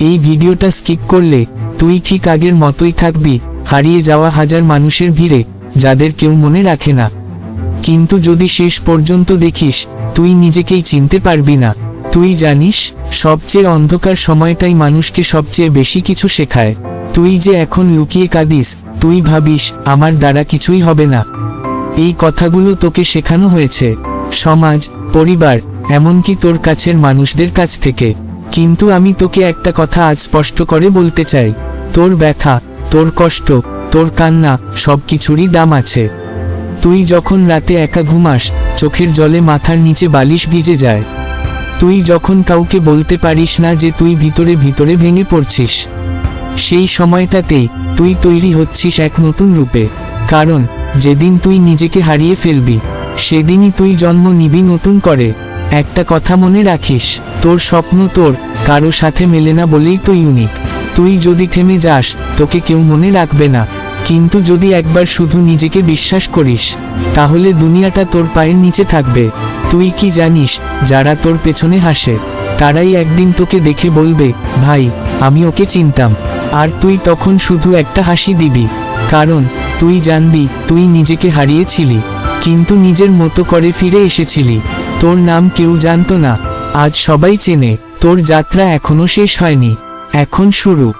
এই ভিডিওটা স্কিপ করলে তুই ঠিক আগের মতোই থাকবি, হারিয়ে যাওয়া হাজার মানুষের ভিড়ে, যাদের কেউ মনে রাখে না। কিন্তু যদি শেষ পর্যন্ত দেখিস, তুই নিজেকেই চিনতে পারবি না। তুই জানিস, সবচেয়ে অন্ধকার সময়টাই মানুষকে সবচেয়ে বেশি কিছু শেখায়। তুই যে এখন লুকিয়ে কাঁদিস, তুই ভাবিস, আমার দ্বারা কিছুই হবে না। এই কথাগুলো তোকে শেখানো হয়েছে। সমাজ, পরিবার, এমনকি তোর কাছের মানুষদের কাছ থেকে। কিন্তু আমি তোকে একটা কথা আজ স্পষ্ট করে বলতে চাই। তোর ব্যথা, তোর কষ্ট, তোর কান্না সব কিছুরই দাম আছে। তুই যখন রাতে একা ঘুমাস, চোখের জলে মাথার নিচে বালিশ ভিজে যায়। তুই যখন কাউকে বলতে পারিস না যে তুই ভিতরে ভিতরে ভেঙে পড়ছিস। সেই সময়টাতেই তুই তৈরি হচ্ছিস এক নতুন রূপে। কারণ, যেদিন তুই নিজেকে হারিয়ে ফেলবি, সেদিনই তুই জন্ম নিবি নতুন করে। একটা কথা মনে রাখিস, তোর স্বপ্ন তোর, কারও সাথে মেলে না বলেই তো ইউনিক তুই যদি থেমে যাস, তোকে কেউ মনে রাখবে না। কিন্তু যদি একবার শুধু নিজেকে বিশ্বাস করিস, তাহলে দুনিয়াটা তোর পায়ের নিচে থাকবে। তুই কি জানিস, যারা তোর পেছনে হাসে, তারাই একদিন তোকে দেখে বলবে, ভাই, আমি ওকে চিনতাম। আর তুই তখন শুধু একটা হাসি দিবি। কারণ, তুই জানবি, তুই নিজেকে হারিয়েছিলি, কিন্তু নিজের মতো করে ফিরে এসেছিলি। তোর নাম কেউ জানতো না। আজ সবাই চেনে, তোর যাত্রা এখনও শেষ হয়নি। এখন শুরু।